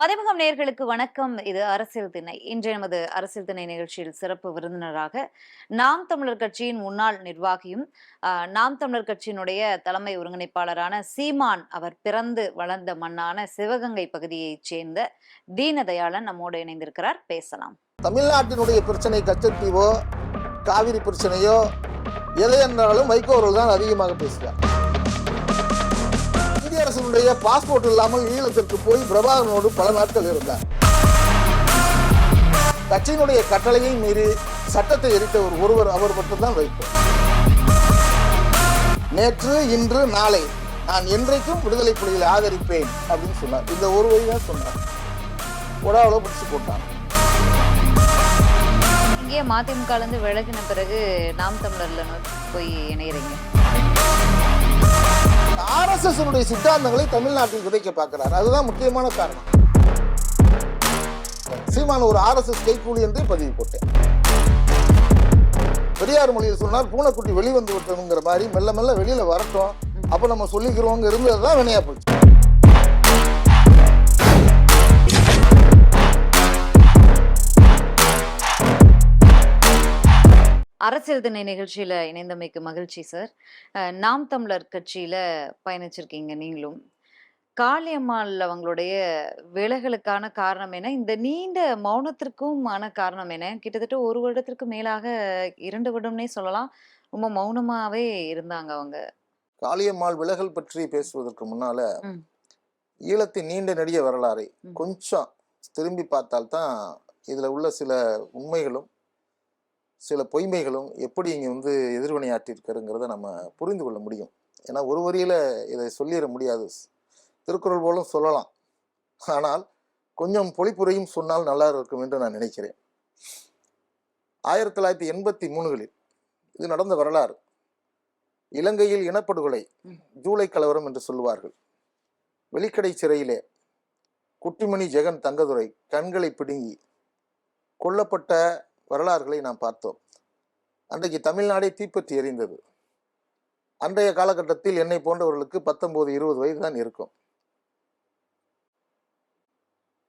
பதிமுகம் நேர்களுக்கு வணக்கம். இது அரசியல் திணை. இன்றைய நமது அரசியல் திணை நிகழ்ச்சியில் சிறப்பு விருந்தினராக நாம் தமிழர் கட்சியின் முன்னாள் நிர்வாகியும் நாம் தமிழர் கட்சியினுடைய தலைமை ஒருங்கிணைப்பாளரான சீமான் அவர் பிறந்து வளர்ந்த மண்ணான சிவகங்கை பகுதியைச் சேர்ந்த தீனதயாளன் நம்மோடு இணைந்திருக்கிறார். பேசலாம். தமிழ்நாட்டினுடைய பிரச்சனை கச்சத்தீவோ காவிரி பிரச்சனையோ எதை என்றாலும் வைகோ அவர்கள் தான் அதிகமாக பேசுகிறார் இந்திய அரசினுடைய பாஸ்போர்ட் இல்லாமல் ஈழத்திற்கு போய் பிரபாகரனோடு பல நாட்கள் இருந்தார். கட்சியினுடைய கட்டளையை மீறி சட்டத்தை எரித்த ஒரு ஒருவர் அவர் மட்டும்தான் வைப்போம் நேற்று இன்று நாளை நான் என்றைக்கும் விடுதலை புலிகளை ஆதரிப்பேன் அப்படின்னு சொன்னார். இந்த ஒரு வழி தான் சொன்னார். உடாவில் பிடிச்சு போட்டான் இங்கே மதிமுக இருந்து விலகின பிறகு நாம் தமிழர்ல போய் இணையறீங்க. ஆர்எஸ்எஸ் சித்தாந்தங்களை தமிழ்நாட்டில் விதைக்க பார்க்கிறார். அதுதான் முக்கியமான காரணம். சீமான ஒரு ஆர்எஸ்எஸ் கைக்கூலி என்றே பதிவு போட்டேன். பெரியார் மொழியில் சொன்னார் பூனைக்குட்டி வெளிவந்து விட்டணுங்கிற மாதிரி. மெல்ல மெல்ல வெளியில வரட்டும். அப்ப நம்ம சொல்லிக்கிறோங்க இருந்ததுதான் வினையா போச்சு. அரசியல் திணை நிகழ்ச்சியில இணைந்தமைக்கு மகிழ்ச்சி சார். நாம் தமிழர் கட்சியில பயணிச்சிருக்கீங்க நீங்களும். காளியம்மாள் அவங்களுடைய விலகலுக்கான காரணம் என்ன? இந்த நீண்ட மௌனத்திற்குமான காரணம் என்ன? கிட்டத்தட்ட ஒரு வருடத்திற்கு மேலாக இரண்டு வருடம்னே சொல்லலாம். ரொம்ப மௌனமாவே இருந்தாங்க அவங்க. காளியம்மாள் விலகல் பற்றி பேசுவதற்கு முன்னால. ஈழத்தின் நீண்ட நெடிய வரலாறை. கொஞ்சம் திரும்பி பார்த்தால்தான் இதுல உள்ள சில உண்மைகளும் சில பொய்மைகளும் எப்படி இங்க வந்து எதிர்வினையாற்றிருக்காருங்கிறத நம்ம புரிந்து கொள்ள முடியும். ஏன்னா ஒரு வரியில இதை சொல்லிட முடியாது. திருக்குறள் போலும் சொல்லலாம். ஆனால் கொஞ்சம் பொழிப்புரையும் சொன்னால் நல்லா இருக்கும் என்று நான் நினைக்கிறேன். ஆயிரத்தி தொள்ளாயிரத்தி எண்பத்தி மூணுகளில் இது நடந்த வரலாறு. இலங்கையில் இனப்படுகொலை. ஜூலை கலவரம் என்று சொல்லுவார்கள். வெளிக்கடை சிறையிலே குட்டிமணி ஜெகன் தங்கதுரை கண்களை பிடுங்கி கொல்லப்பட்ட வரலாறுகளை நாம் பார்த்தோம். அன்றைக்கு தமிழ்நாடே தீப்பற்றி எரிந்தது. அன்றைய காலகட்டத்தில் என்னை போன்றவர்களுக்கு பத்தொன்பது இருபது வயது தான் இருக்கும்.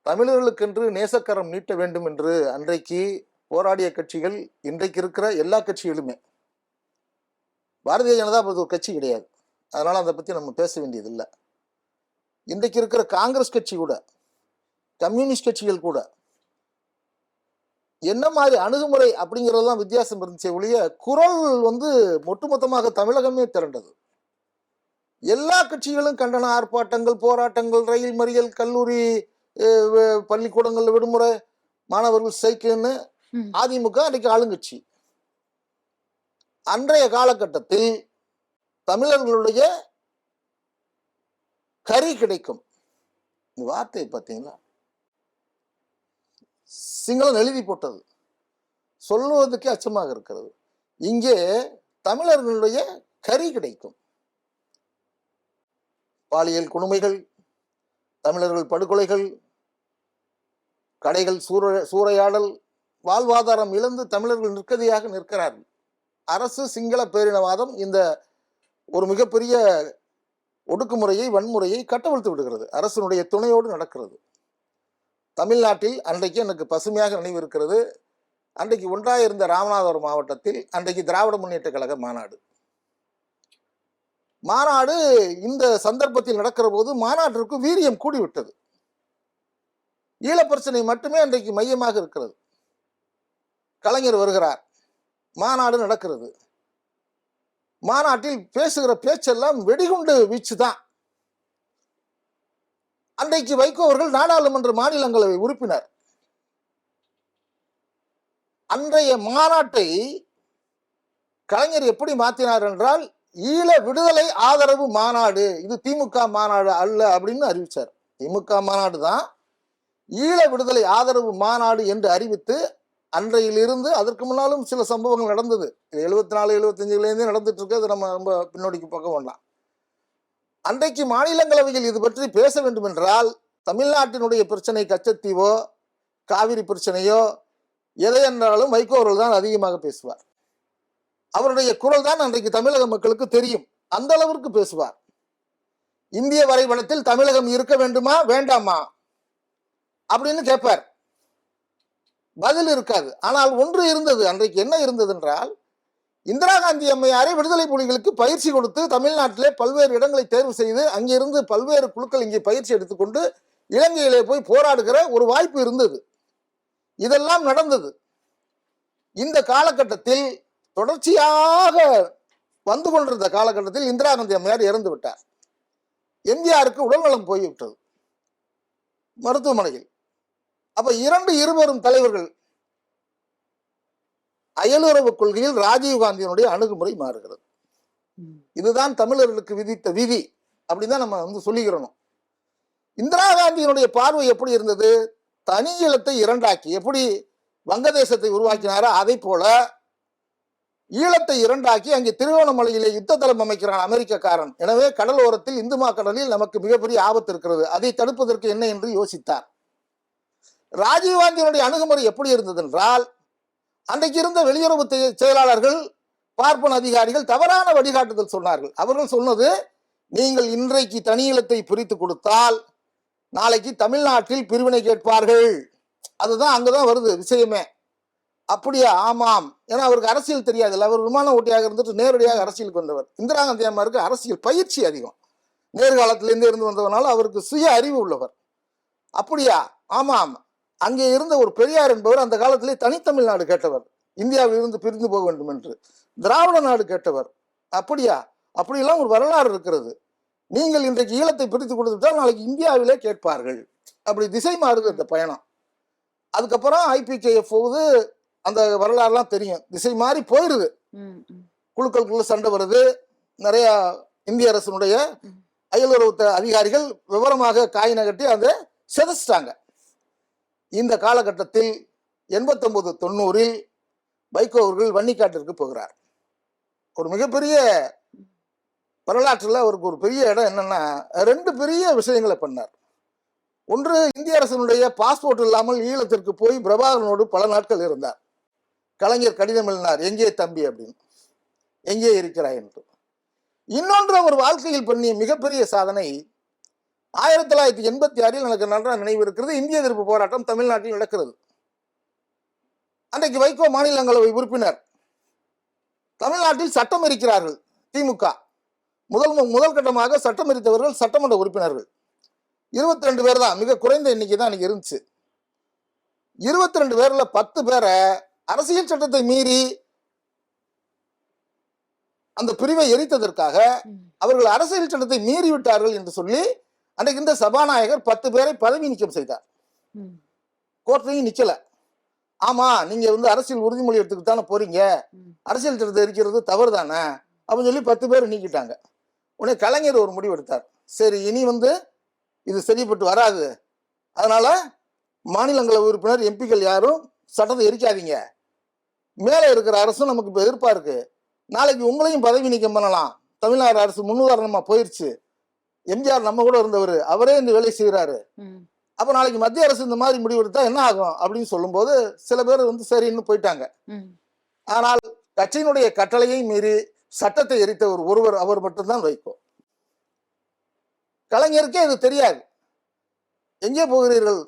தமிழர்களுக்கென்று நேசக்கரம் நீட்ட வேண்டும் என்று அன்றைக்கு போராடிய கட்சிகள் இன்றைக்கு இருக்கிற எல்லா கட்சிகளுமே. பாரதிய ஜனதா அது ஒரு கட்சி கிடையாது. அதனால் அதை பற்றி நம்ம பேச வேண்டியதில்லை. இன்றைக்கு இருக்கிற காங்கிரஸ் கட்சி கூட கம்யூனிஸ்ட் கட்சிகள் கூட என்ன மாதிரி அணுகுமுறை அப்படிங்கிறதெல்லாம் வித்தியாசம் இருந்துச்சே ஒழிய குரல் வந்து ஒட்டுமொத்தமாக தமிழகமே திரண்டது. எல்லா கட்சிகளும் கண்டன ஆர்ப்பாட்டங்கள் போராட்டங்கள் ரயில் மறியல் கல்லூரி பள்ளிக்கூடங்கள்ல விடுமுறை மாணவர்கள் சைக்கிள்னு. அதிமுக அன்றைக்கு ஆளுங்கட்சி. அன்றைய காலகட்டத்தில் தமிழர்களுடைய கறி கிடைக்கும். இந்த வார்த்தை பார்த்தீங்களா சிங்களம் எழுதி போட்டது. சொல்லுவதற்கே அச்சமாக இருக்கிறது. இங்கே தமிழர்களுடைய கறி கிடைக்கும். பாலியல் கொடுமைகள் தமிழர்கள் படுகொலைகள் கடைகள் சூற சூறையாடல் வாழ்வாதாரம் இழந்து தமிழர்கள் நிற்கதியாக நிற்கிறார்கள். அரசு சிங்கள பேரினவாதம் இந்த ஒரு மிகப்பெரிய ஒடுக்குமுறையை வன்முறையை கட்டவிழ்த்து விடுகிறது. அரசினுடைய துணையோடு நடக்கிறது. தமிழ்நாட்டில் அன்றைக்கு எனக்கு பசுமையாக நினைவு இருக்கிறது அன்றைக்கு ஒன்றாக இருந்த ராமநாதபுரம் மாவட்டத்தில் அன்றைக்கு திராவிட முன்னேற்ற கழக மாநாடு. மாநாடு இந்த சந்தர்ப்பத்தில் நடக்கிற போது மாநாட்டிற்கு வீரியம் கூடிவிட்டது. ஈழ பிரச்சனை மட்டுமே அன்றைக்கு மையமாக இருக்கிறது. கலைஞர் வருகிறார். மாநாடு நடக்கிறது. மாநாட்டில் பேசுகிற பேச்செல்லாம் வெடிகுண்டு வீச்சு தான் அன்றைக்கு வைகோ அவர்கள் நாடாளுமன்ற மாநிலங்களவை உறுப்பினர். அன்றைய மாநாட்டை கலைஞர் எப்படி மாத்தினார் என்றால் ஈழ விடுதலை ஆதரவு மாநாடு இது திமுக மாநாடு அல்ல அப்படின்னு அறிவிச்சார். திமுக மாநாடு தான் ஈழ விடுதலை ஆதரவு மாநாடு என்று அறிவித்து அன்றையிலிருந்து அதற்கு முன்னாலும் சில சம்பவங்கள் நடந்தது. எழுபத்தி நாலு எழுபத்தஞ்சுலேருந்தே நடந்துட்டு இருக்கு அது நம்ம ரொம்ப பின்னோடிக்கு பக்கம் வேண்டாம். அன்றைக்கு மாநிலங்களவையில் இது பற்றி பேச வேண்டும் என்றால் தமிழ்நாட்டினுடைய பிரச்சனை கச்சத்தீவோ காவிரி பிரச்சனையோ எதை என்றாலும் வைகோ அவர்கள் தான் அதிகமாக பேசுவார். அவருடைய குரல் தான் அன்றைக்கு தமிழக மக்களுக்கு தெரியும். அந்த அளவிற்கு பேசுவார். இந்திய வரைபடத்தில் தமிழகம் இருக்க வேண்டுமா வேண்டாமா? அப்படின்னு கேட்பார். பதில் இருக்காது. ஆனால் ஒன்று இருந்தது. அன்றைக்கு என்ன இருந்தது என்றால் இந்திரா காந்தி அம்மையாரை விடுதலை புலிகளுக்கு பயிற்சி கொடுத்து தமிழ்நாட்டிலே பல்வேறு இடங்களை தேர்வு செய்து அங்கிருந்து பல்வேறு குழுக்கள் இங்கே பயிற்சி எடுத்துக்கொண்டு இலங்கையிலே போய் போராடுகிற ஒரு வாய்ப்பு இருந்தது. இதெல்லாம் நடந்தது. இந்த காலகட்டத்தில் தொடர்ச்சியாக வந்து கொண்டிருந்த காலகட்டத்தில் இந்திரா காந்தி அம்மையார் இறந்து விட்டார். எம்ஜிஆருக்கு உடல்நலம் போய்விட்டது. மருத்துவமனையில். அப்ப இரண்டு இருவரும் தலைவர்கள் அயலுறவு கொள்கையில் ராஜீவ் காந்தியினுடைய அணுகுமுறை மாறுகிறது. ம். இதுதான் தமிழர்களுக்கு விதித்த விதி அப்படின்னு தான் நம்ம வந்து சொல்லிக்கிறோம் இந்திரா காந்தியினுடைய பார்வை எப்படி இருந்தது? தனி ஈழத்தை இரண்டாக்கி எப்படி வங்கதேசத்தை உருவாக்கினாரோ அதை போல ஈழத்தை இரண்டாக்கி அங்கே திருவோணமலையிலே யுத்த தளம் அமைக்கிறான் அமெரிக்கக்காரன். எனவே கடலோரத்தில் இந்துமா கடலில் நமக்கு மிகப்பெரிய ஆபத்து இருக்கிறது. அதை தடுப்பதற்கு என்ன என்று யோசித்தார். ராஜீவ்காந்தியினுடைய அணுகுமுறை எப்படி இருந்தது என்றால் அன்றைக்கு இருந்த வெளியுறவு செயலாளர்கள் பார்ப்பன அதிகாரிகள் தவறான வழிகாட்டுதல் சொன்னார்கள். அவர்கள் சொன்னது நீங்கள் இன்றைக்கு தனியிலத்தை பிரித்து கொடுத்தால் நாளைக்கு தமிழ்நாட்டில் பிரிவினை கேட்பார்கள். அதுதான் அங்கதான் வருது விஷயமே. அப்படியா? ஆமாம். ஏன்னா அவருக்கு அரசியல் தெரியாதுல்ல அவர் விமான ஓட்டியாக இருந்துட்டு நேரடியாக அரசியலுக்கு வந்தவர் இந்திரா காந்தி அம்மாருக்கு அரசியல் பயிற்சி அதிகம். நேர்காலத்திலேருந்து இருந்து வந்தவனால அவருக்கு சுய அறிவு உள்ளவர். அப்படியா? ஆமாம். அங்கே இருந்த ஒரு பெரியார் என்பவர் அந்த காலத்திலே தனித்தமிழ்நாடு கேட்டவர். இந்தியாவில் இருந்து பிரிந்து போக வேண்டும் என்று. திராவிட நாடு கேட்டவர். அப்படியா? அப்படியெல்லாம் ஒரு வரலாறு இருக்கிறது. நீங்கள் இன்றைக்கு ஈழத்தை பிரித்து கொடுத்துட்டால் நாளைக்கு இந்தியாவிலே கேட்பார்கள். அப்படி திசை மாறுது அந்த பயணம். அதுக்கப்புறம் ஐபிகேஎஃப் போகுது. அந்த வரலாறுலாம் தெரியும். திசை மாறி ம். குழுக்களுக்குள்ள சண்டை வருது. நிறைய இந்திய அரசினுடைய ம். அயலுறவு த- அதிகாரிகள் விவரமாக காய் நகட்டி அதை செதச்சிட்டாங்க. இந்த காலகட்டத்தில் எண்பத்தொம்போது தொண்ணூறில் வைகோ அவர்கள் வன்னிக்காட்டிற்கு போகிறார். ஒரு மிகப்பெரிய வரலாற்றில் அவருக்கு ஒரு பெரிய இடம் என்னன்னா ரெண்டு பெரிய விஷயங்களை பண்ணார். ஒன்று இந்திய அரசனுடைய பாஸ்போர்ட் இல்லாமல் ஈழத்திற்கு போய் பிரபாகரனோடு பல நாட்கள் இருந்தார். கலைஞர் கடிதம் எழுதினார் எங்கே தம்பி? அப்படின்னு. எங்கே இருக்கிறாய்? என்று. இன்னொன்று அவர் வாழ்க்கையில் பண்ணிய மிகப்பெரிய சாதனை ஆயிரத்தி தொள்ளாயிரத்தி எண்பத்தி ஆறில் எனக்கு நன்றாக நினைவு இருக்கிறது. இந்திய எதிர்ப்பு போராட்டம் தமிழ்நாட்டில் நடக்கிறது. அன்றைக்கு வைகோ மாநிலங்களவை உறுப்பினர். தமிழ்நாட்டில் சட்டம் இருக்கிறார்கள் திமுக. முதல் முதல் கட்டமாக சட்டம் எரித்தவர்கள் சட்டமன்ற உறுப்பினர்கள். இருபத்தி ரெண்டு பேர் தான் மிக குறைந்த எண்ணிக்கை தான் அன்னைக்கு இருந்துச்சு. இருபத்தி ரெண்டு பேர்ல பத்து பேரை அரசியல் சட்டத்தை மீறி அந்த பிரிவை எரித்ததற்காக. அவர்கள் அரசியல் சட்டத்தை மீறி விட்டார்கள் என்று சொல்லி அன்றைக்கு இந்த சபாநாயகர் பத்து பேரை பதவி நீக்கம் செய்தார். கோர்ட்லையும் நிக்கல. ஆமா நீங்க வந்து அரசியல் உறுதிமொழி எடுத்துக்கிட்டு தானே போறீங்க. அரசியல் சட்டத்தை எரிக்கிறது தவறு தானே அப்படின்னு சொல்லி பத்து பேர் நீக்கிட்டாங்க. உடனே கலைஞர் ஒரு முடிவு எடுத்தார். சரி இனி வந்து இது சரிப்பட்டு வராது. அதனால மாநிலங்களவை உறுப்பினர் எம்பிக்கள் யாரும் சட்டத்தை எரிக்காதீங்க. மேலே இருக்கிற அரசும் நமக்கு இப்போ எதிர்ப்பா இருக்கு. நாளைக்கு உங்களையும் பதவி நீக்கம் பண்ணலாம். தமிழ்நாடு அரசு முன்னுதாரணமா போயிருச்சு. எம்ஜிஆர் நம்ம கூட இருந்தவர். அவரே இந்த வேலை செய்கிறாரு. அப்ப நாளைக்கு மத்திய அரசு இந்த மாதிரி முடிவு எடுத்தா என்ன ஆகும் அப்படின்னு சொல்லும்போது சில பேர் வந்து சரின்னு போயிட்டாங்க. ஆனால் கட்சியினுடைய கட்டளையை மீறி சட்டத்தை எரித்த ஒரு ஒருவர் அவர் மட்டும்தான் வைகோ. கலைஞருக்கே இது தெரியாது. எங்கே போகிறீர்கள்?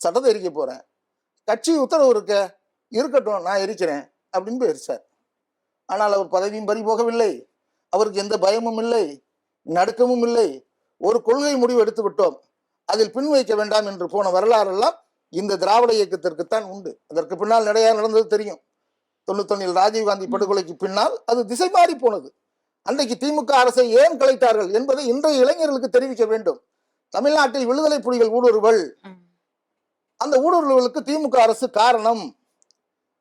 சட்டத்தை எரிக்க போறேன். கட்சி உத்தரவு இருக்க. இருக்கட்டும் நான் எரிக்கிறேன் அப்படின்னு போய் எரிச்சார் ஆனால் அவர் பதவியும் பறி போகவில்லை. அவருக்கு எந்த பயமும் இல்லை. நடுக்கமும் இல்லை. ஒரு கொள்கை முடிவு எடுத்து விட்டோம் அதில் பின் வைக்க வேண்டாம் என்று போன வரலாறெல்லாம் இந்த திராவிட இயக்கத்திற்குத்தான் உண்டு. அதற்கு பின்னால் நிறைய நடந்தது தெரியும். தொண்ணூத்தொன்னில் ராஜீவ்காந்தி படுகொலைக்கு பின்னால் அது திசை மாறி போனது. அன்றைக்கு திமுக அரசை ஏன் கலைத்தார்கள் என்பதை இன்றைய இளைஞர்களுக்கு தெரிவிக்க வேண்டும். தமிழ்நாட்டில் விடுதலை புலிகள் ஊடுருவல். அந்த ஊடுருவலுக்கு திமுக அரசு காரணம்.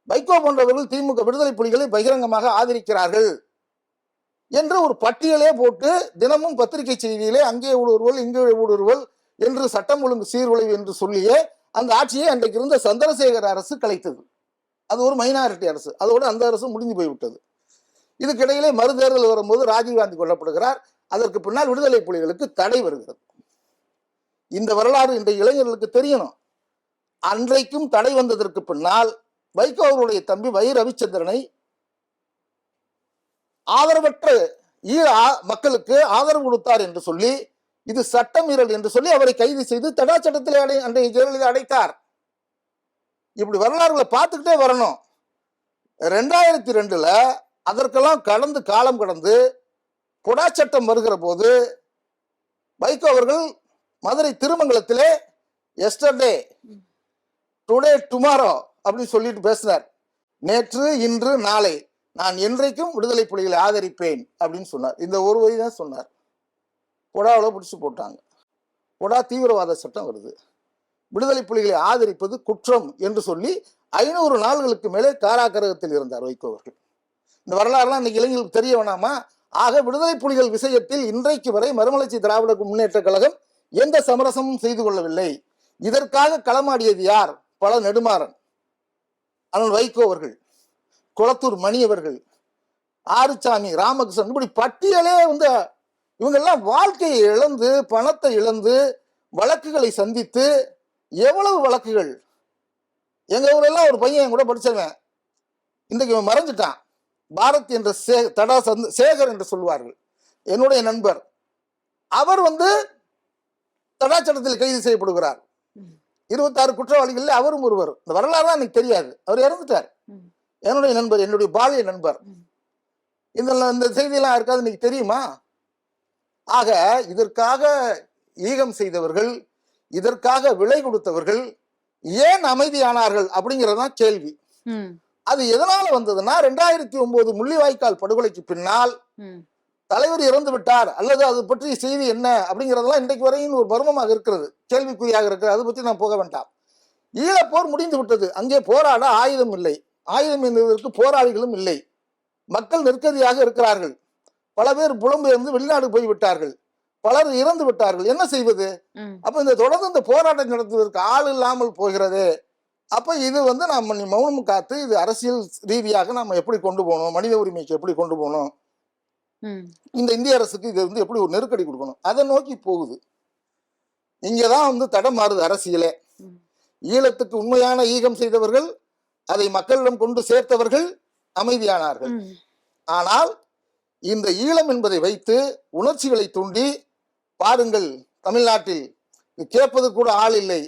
வைகோ போன்றவர்கள் திமுக விடுதலை புலிகளை பகிரங்கமாக ஆதரிக்கிறார்கள். என்று ஒரு பட்டியலே போட்டு தினமும் பத்திரிகை செய்தியிலே அங்கே ஊடுருவல் இங்கே ஊடுருவல் என்று சட்டம் ஒழுங்கு சீர்குலைவு என்று சொல்லியே அந்த ஆட்சியை அன்றைக்கு இருந்த சந்திரசேகர அரசு கலைத்தது. அது ஒரு மைனாரிட்டி அரசு. அதோடு அந்த அரசு முடிஞ்சு போய்விட்டது. இதுக்கிடையிலே மறுதேர்தல் வரும்போது ராஜீவ்காந்தி கொல்லப்படுகிறார். அதற்கு பின்னால் விடுதலை புலிகளுக்கு தடை வருகிறது. இந்த வரலாறு இன்றைய இளைஞர்களுக்கு தெரியணும். அன்றைக்கும் தடை வந்ததற்கு பின்னால் வைகோ அவருடைய தம்பி வை ரவிச்சந்திரனை ஆதரவற்ற ஈழ மக்களுக்கு ஆதரவு கொடுத்தார் என்று சொல்லி இது சட்டமீறல் என்று சொல்லி அவரை கைது செய்து தடா சட்டத்தில் அடை அன்றைய ஜெயலலிதா அடைத்தார். இப்படி வரலாறுகளை பார்த்துக்கிட்டே வரணும். ரெண்டாயிரத்தி ரெண்டுல அதற்கெல்லாம் கடந்து காலம் கடந்து கொடா சட்டம் வருகிற போது வைகோ அவர்கள் மதுரை திருமங்கலத்திலே எஸ்டர்டே டுடே டுமாரோ அப்படின்னு சொல்லிட்டு பேசினார். நேற்று இன்று நாளை. நான் என்றைக்கும் விடுதலை புலிகளை ஆதரிப்பேன் அப்படின்னு சொன்னார். இந்த ஒரு வரி தான் சொன்னார். கொடாவில் பிடிச்சி போட்டாங்க. கொடா தீவிரவாத சட்டம் வருது. விடுதலை புலிகளை ஆதரிப்பது குற்றம் என்று சொல்லி ஐநூறு நாள்களுக்கு மேலே காராகரகத்தில் இருந்தார் வைகோ அவர்கள். இந்த வரலாறுலாம் இன்னைக்கு இளைஞர்களுக்கு தெரிய வேணாமா? ஆக விடுதலை புலிகள் விஷயத்தில் இன்றைக்கு வரை மறுமலர்ச்சி திராவிட முன்னேற்ற கழகம் எந்த சமரசமும் செய்து கொள்ளவில்லை. இதற்காக களமாடியது யார்? பல நெடுமாறன். ஆனால் வைகோ அவர்கள். குளத்தூர் மணி அவர்கள் ஆறுசாமி ராமகிருஷ்ணன் இப்படி பட்டியலே வந்து இவங்கெல்லாம் வாழ்க்கையை இழந்து பணத்தை இழந்து வழக்குகளை சந்தித்து எவ்வளவு வழக்குகள்? எங்க ஊரெல்லாம் ஒரு பையன் என் கூட படிச்சவன். இன்றைக்கு இவன் மறைஞ்சிட்டான். பாரத் என்ற சே தடா சந்த் சேகர் என்று சொல்வார்கள். என்னுடைய நண்பர். அவர் வந்து தடா சட்டத்தில் கைது செய்யப்படுகிறார். இருபத்தாறு குற்றவாளிகள் அவரும் ஒருவர். இந்த வரலாறு தான் எனக்கு தெரியாது. அவர் இறந்துட்டார். என்னுடைய நண்பர் என்னுடைய பாலிய நண்பர். ம். இந்த செய்தியெல்லாம் இருக்காது இன்னைக்கு தெரியுமா? ஆக இதற்காக ஈகம் செய்தவர்கள் இதற்காக விலை கொடுத்தவர்கள் ஏன் அமைதியானார்கள் அப்படிங்கறதுதான் கேள்வி. அது எதனால வந்ததுன்னா ரெண்டாயிரத்தி ஒன்பது முள்ளிவாய்க்கால் படுகொலைக்கு பின்னால் தலைவர் இறந்து விட்டார் அல்லது அது பற்றிய செய்தி என்ன அப்படிங்கறதெல்லாம் இன்றைக்கு வரையும் ஒரு மர்மமாக இருக்கிறது. கேள்விக்குறியாக இருக்கிறது. அதை பற்றி நான் போக வேண்டாம். ஈழப்போர் முடிந்து விட்டது. அங்கே போராட ஆயுதம் இல்லை. ஆயுதம் என்பதற்கு போராளிகளும் இல்லை. மக்கள் நெருக்கடியாக இருக்கிறார்கள். பல பேர் புலம்பெயர்ந்து வெளிநாடு போய் விட்டார்கள் பலர் இறந்து விட்டார்கள். என்ன செய்வது? அப்ப இந்த தொடர்ந்து இந்த போராட்டம் நடத்துவதற்கு ஆள் இல்லாமல் போகிறது. அப்ப இது வந்து நம்ம நீ மௌனம் காத்து இது அரசியல் ரீதியாக நம்ம எப்படி கொண்டு போகணும்? மனித உரிமைக்கு எப்படி கொண்டு போகணும்? இந்த இந்திய அரசுக்கு இது வந்து எப்படி ஒரு நெருக்கடி கொடுக்கணும்? அதை நோக்கி போகுது. இங்கதான் வந்து தடம் மாறுது அரசியலே. ஈழத்துக்கு உண்மையான ஈகம் செய்தவர்கள் அதை மக்களிடம் கொண்டு சேர்த்தவர்கள் அமைதியானார்கள். ஆனால் இந்த ஈழம் என்பதை வைத்து உணர்ச்சிகளை தூண்டி பாருங்கள் தமிழ்நாட்டில் கேட்பது கூட ஆள் இல்லை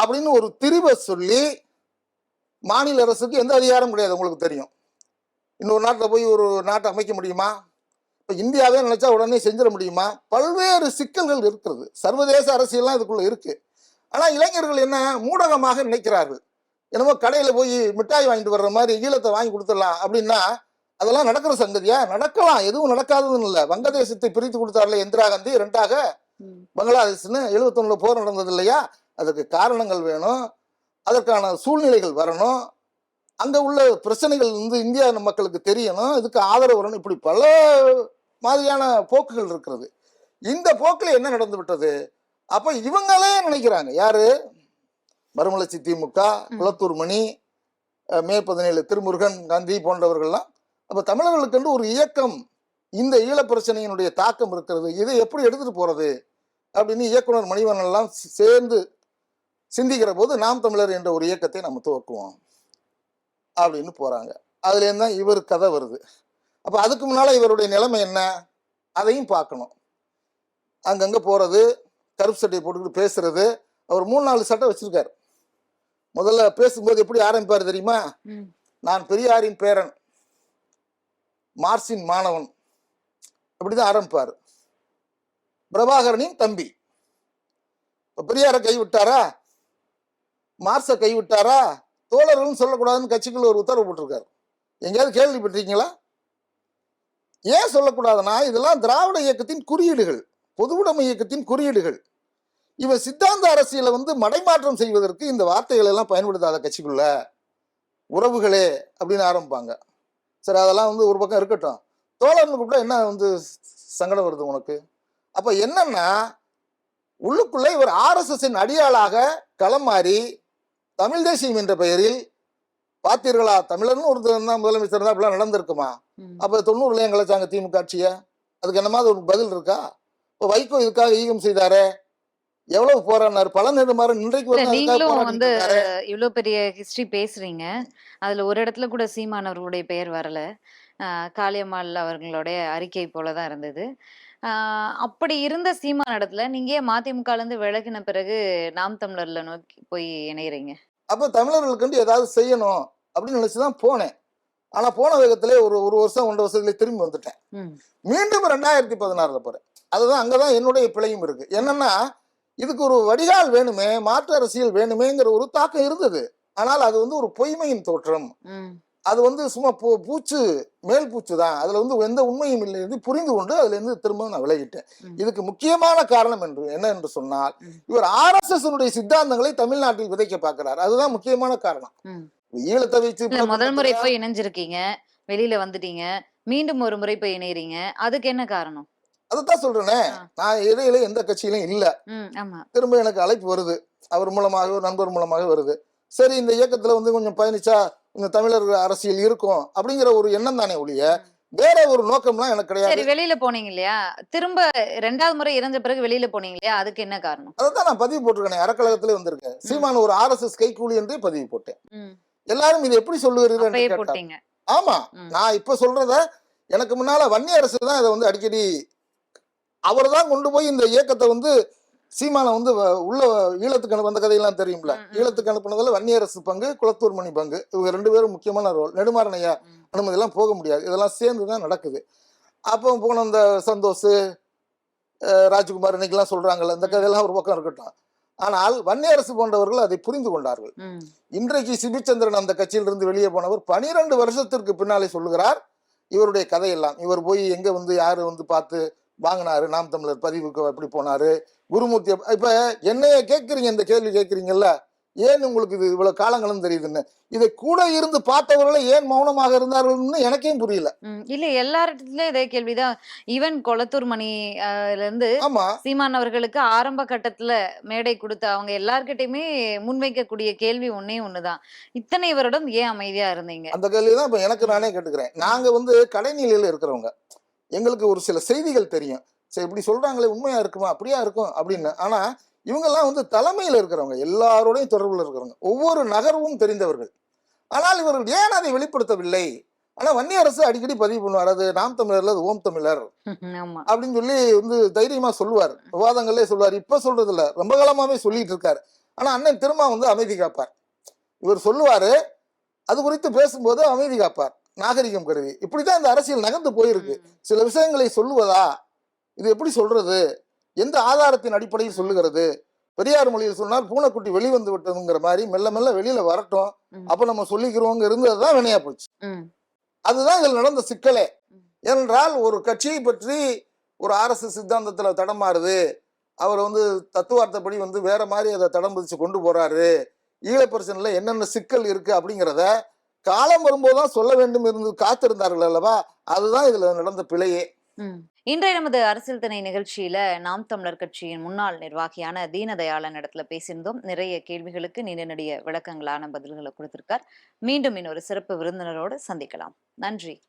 அப்படின்னு ஒரு திரிவை சொல்லி மாநில அரசுக்கு எந்த அதிகாரம் கிடையாது உங்களுக்கு தெரியும். இன்னொரு நாட்டில் போய் ஒரு நாட்டை அமைக்க முடியுமா? இப்போ இந்தியாவே நினைச்சா உடனே செஞ்சிட முடியுமா? பல்வேறு சிக்கல்கள் இருக்கிறது. சர்வதேச அரசியல்லாம் இதுக்குள்ள இருக்கு. ஆனால் இளைஞர்கள் என்ன மூடகமாக நினைக்கிறார்கள். என்னமோ கடையில் போய் மிட்டாய் வாங்கிட்டு வர்ற மாதிரி ஈழத்தை வாங்கி கொடுத்துடலாம் அப்படின்னா அதெல்லாம் நடக்கிற சங்கதியா நடக்கலாம். எதுவும் நடக்காததுன்னு இல்லை. வங்கதேசத்தை பிரித்து கொடுத்தார்ல இந்திரா காந்தி. ரெண்டாக பங்களாதேஷ்னு எழுபத்தொன்னுல போர் நடந்தது இல்லையா? அதுக்கு காரணங்கள் வேணும். அதற்கான சூழ்நிலைகள் வரணும். அங்க உள்ள பிரச்சனைகள் வந்து இந்தியா மக்களுக்கு தெரியணும். இதுக்கு ஆதரவு வரணும். இப்படி பல மாதிரியான போக்குகள் இருக்கிறது. இந்த போக்கில் என்ன நடந்து விட்டது? அப்ப இவங்களே நினைக்கிறாங்க. யாரு? மறுமலர்ச்சி திமுக குளத்தூர் மணி மே பதினேழு திருமுருகன் காந்தி போன்றவர்கள்லாம் அப்ப தமிழர்களுக்கென்று ஒரு இயக்கம் இந்த ஈழப் பிரச்சனையினுடைய தாக்கம் இருக்கிறது இதை எப்படி எடுத்துட்டு போறது அப்படின்னு இயக்குனர் மணிவண்ணன் எல்லாம் சேர்ந்து சிந்திக்கிற போது நாம் தமிழர் என்ற ஒரு இயக்கத்தை நம்ம துவக்குவோம் அப்படின்னு போறாங்க. அதுல இருந்து தான் இவர் கதை வருது. அப்ப அதுக்கு முன்னால இவருடைய நிலைமை என்ன? அதையும் பார்க்கணும். அங்கங்க போறது கருப்பு சட்டையை போட்டுக்கிட்டு பேசுறது அவர் மூணு நாலு சட்டை வச்சிருக்காரு. முதல்ல பேசும்போது எப்படி ஆரம்பிப்பார் தெரியுமா? நான் பெரியாரின் பேரன் மார்சின் மாணவன். அப்படிதான் ஆரம்பிப்பார். பிரபாகரனின் தம்பி. இப்ப பெரியாரை கைவிட்டாரா? மார்ஸை கைவிட்டாரா? தோழர்கள்னு சொல்லக்கூடாதுன்னு கட்சிக்குள்ள ஒரு உத்தரவு போட்டிருக்காரு. எங்கேயாவது கேள்விப்பட்டிருக்கீங்களா? ஏன் சொல்லக்கூடாதுன்னா இதெல்லாம் திராவிட இயக்கத்தின் குறியீடுகள் பொதுவுடைமை இயக்கத்தின் குறியீடுகள். இவன் சித்தாந்த அரசியலை வந்து மடைமாற்றம் செய்வதற்கு இந்த வார்த்தைகள் எல்லாம் பயன்படுத்தாத கட்சிக்குள்ள உறவுகளே அப்படின்னு ஆரம்பிப்பாங்க. சரி அதெல்லாம் வந்து ஒரு பக்கம் இருக்கட்டும். தோழர்னு கூப்பிட்டா என்ன வந்து சங்கடம் வருது உனக்கு? அப்ப என்னன்னா உள்ளுக்குள்ள இவர் ஆர்எஸ்எஸ்ஸின் அடியாளாக களம் மாறி தமிழ் தேசியம் என்ற பெயரில் பார்த்தீர்களா? தமிழர்னு ஒருத்தர் தான் முதலமைச்சர் தான் அப்படிலாம் நடந்திருக்குமா. அப்ப தொண்ணூறுல எங்களை சாங்க திமுக ஆட்சியை அதுக்கு என்னமாவது ஒரு பதில் இருக்கா? இப்போ வைகோ இதுக்காக ஈகம் செய்தாரே எவ்வளவு போராடினாரு? பல நெடுமாறன் இன்றைக்கு நீங்களும் வந்து இவ்வளவு பெரிய ஹிஸ்டரி பேசுறீங்க. அதுல ஒரு இடத்துல கூட சீமான் அவர்களுடைய பெயர் வரல. காளியம்மாள் அவர்களுடைய அறிக்கை போலதான் இருந்தது. அப்படி இருந்த சீமான் இடத்துல நீங்க ஏன் மதிமுகல இருந்து விலகின பிறகு நாம் தமிழர்ல நோக்கி போய் இணையறீங்க? அப்போ தமிழர்களுக்கு ஏதாவது செய்யணும் அப்படின்னு நினைச்சு தான் போனேன். ஆனா போன வேகத்திலே ஒரு ஒரு வருஷம் ஒன்றரை வருஷத்துல திரும்பி வந்துட்டேன். மீண்டும் ரெண்டாயிரத்தி பதினாறுல போறேன். அதுதான் அங்கதான் என்னுடைய பிழையும் இருக்கு. என்னன்னா இதுக்கு ஒரு வடிகால் வேணுமே மாற்று அரசியல் வேணுமேங்கிற ஒரு தாக்கம் இருந்தது. ஆனால் அது வந்து ஒரு பொய்மையின் தோற்றம். அது வந்து சும்மா பூ பூச்சு மேல் பூச்சு தான். அதுல வந்து எந்த உண்மையும் இல்லை என்று புரிந்து கொண்டு அதுல இருந்து திரும்ப நான் விலகிட்டேன். இதுக்கு முக்கியமான காரணம் என்று என்ன என்று சொன்னால். இவர் ஆர்எஸ்எஸ் சித்தாந்தங்களை தமிழ்நாட்டில் விதைக்க பார்க்கிறார். அதுதான் முக்கியமான காரணம். ஈழத்தை வைத்து முதல் முறை போய் இணைஞ்சிருக்கீங்க. வெளியில வந்துட்டீங்க. மீண்டும் ஒரு முறை போய் இணையறீங்க. அதுக்கு என்ன காரணம்? அதைத்தான் சொல்றேனே. நான் இடையில எந்த கட்சியிலும் இல்ல. திரும்ப எனக்கு அழைப்பு வருது. அவர் மூலமாக ஒரு நண்பர் மூலமாக வருது. சரி இந்த இயக்கத்துல வந்து கொஞ்சம் பயணிச்சா கொஞ்சம் தமிழர் அரசியல் இருக்கும் அப்படிங்கிற ஒரு எண்ணம் தானே ஒழிய வேற ஒரு நோக்கம்லாம் எனக்கு கிடையாது. வெளியில போனீங்க இல்லையா திரும்ப ரெண்டாவது முறை இறந்த பிறகு வெளியில போனீங்க இல்லையா அதுக்கு என்ன காரணம்? அதைத்தான் நான் பதிவு போட்டிருக்கேன் அறக்கழகத்திலே வந்திருக்கேன். சீமான் ஒரு ஆர்எஸ்எஸ் கைக்கூலி என்றே பதிவு போட்டேன். எல்லாரும் இது எப்படி சொல்லுவீர்கள் ஆமா. நான் இப்ப சொல்றத எனக்கு முன்னால வன்னி அரசு தான் இதை வந்து அடிக்கடி அவர் தான் கொண்டு போய் இந்த இயக்கத்தை வந்து சீமானை வந்து உள்ள ஈழத்துக்கு அனுப்பு அந்த கதையெல்லாம் தெரியும்ல. ஈழத்துக்கு அனுப்புனதுல வன்னி அரசு பங்கு குளத்தூர் மணி பங்கு. இவங்க ரெண்டு பேரும் முக்கியமான ரோல். நெடுமாறன் ஐயா ம். அனுமதி எல்லாம் போக முடியாது. இதெல்லாம் சேர்ந்து தான் நடக்குது. அப்போ போன இந்த சந்தோஷ் ராஜ்குமார் இன்னைக்கெல்லாம் சொல்றாங்கல்ல இந்த கதையெல்லாம் ஒரு பக்கம் இருக்கட்டும். ஆனால் வன்னி அரசு போன்றவர்கள் அதை புரிந்து கொண்டார்கள். இன்றைக்கு சிபிச்சந்திரன் அந்த கட்சியிலிருந்து வெளியே போனவர் பனிரெண்டு வருஷத்திற்கு பின்னாலே சொல்லுகிறார் இவருடைய கதையெல்லாம். இவர் போய் எங்க வந்து யாரு வந்து பார்த்து வாங்கினாரு. நாம் தமிழர் பதிவுக்கு எப்படி போனாரு. குருமூர்த்தி இப்ப என்னைய கேட்குறீங்க இந்த கேள்வி கேட்குறீங்கல்ல? ஏன் உங்களுக்கு இது இவ்வளவு காலங்களும் தெரியுதுன்னு? இதை கூட இருந்து பார்த்தவர்களை ஏன் மௌனமாக இருந்தார்கள்னு எனக்கே புரியல. இல்ல எல்லார்கிட்டயும் இதே கேள்விதான். ஈவன் கொளத்தூர் மணி ஆஹ், ல இருந்து சீமான் அவர்களுக்கு ஆரம்ப கட்டத்துல மேடை கொடுத்த அவங்க எல்லார்கிட்டயுமே முன்வைக்கக்கூடிய கேள்வி ஒன்னே ஒண்ணுதான். இத்தனை வருடம் ஏன் அமைதியா இருந்தீங்க? அந்த கேள்வி தான் இப்ப எனக்கு நானே கேட்டுக்கிறேன். நாங்க வந்து கடைநிலையில இருக்கிறவங்க. எங்களுக்கு ஒரு சில செய்திகள் தெரியும். சரி இப்படி சொல்றாங்களே உண்மையா இருக்குமா? அப்படியா இருக்கும் அப்படின்னு. ஆனா இவங்கெல்லாம் வந்து தலைமையில இருக்கிறவங்க எல்லாரோடையும் தொடர்புல இருக்கிறவங்க. ஒவ்வொரு நகர்வும் தெரிந்தவர்கள். ஆனால் இவர்கள் ஏன் அதை வெளிப்படுத்தவில்லை? ஆனா வன்னி அரசு அடிக்கடி பதிவு பண்ணுவார். அது நாம் தமிழர்ல அது ஓம் தமிழர் அப்படின்னு சொல்லி வந்து தைரியமா சொல்லுவார். விவாதங்களே சொல்லுவார். இப்ப சொல்றது இல்ல. ரொம்ப காலமாவே சொல்லிட்டு இருக்காரு. ஆனா அண்ணன் திரும்ப வந்து அமைதி காப்பார். இவர் சொல்லுவாரு. அது குறித்து பேசும்போது அமைதி காப்பார். நாகரிகம் கருதி. இப்படிதான் இந்த அரசியல் நகர்ந்து போயிருக்கு. சில விஷயங்களை சொல்லுவதா? இது எப்படி சொல்றது? எந்த ஆதாரத்தின் அடிப்படையில் சொல்லுகிறது? பெரியார் மொழியில் சொன்னால் பூனைக்குட்டி வெளிவந்து விட்டதுங்கிற மாதிரி மெல்ல மெல்ல வெளியில வரட்டும். அப்ப நம்ம சொல்லிக்கிறோங்க இருந்ததுதான் வினையா போச்சு. அதுதான் இதில் நடந்த சிக்கலே. ஏனென்றால் ஒரு கட்சியை பற்றி ஒரு அரசு சித்தாந்தத்துல தடமாறுது அவர் வந்து தத்துவார்த்தப்படி வந்து வேற மாதிரி அதை தடம் பதிச்சு கொண்டு போறாரு. ஈழப்பிரச்சனையில் என்னென்ன சிக்கல் இருக்கு அப்படிங்கிறத காலம் வரும்போதுதான் சொல்ல வேண்டும் இருந்து காத்திருந்தார்கள் அல்லவா? அதுதான் இதுல நடந்த பிழையே. இன்றைய நமது அரசியல் திணை நிகழ்ச்சியில நாம் தமிழர் கட்சியின் முன்னாள் நிர்வாகியான தீனதயாளன் இடத்துல பேசியிருந்தோம். நிறைய கேள்விகளுக்கு நீண்ட நெடிய விளக்கங்களான பதில்களை கொடுத்திருக்கார். மீண்டும் இன்னொரு சிறப்பு விருந்தினரோடு சந்திக்கலாம். நன்றி.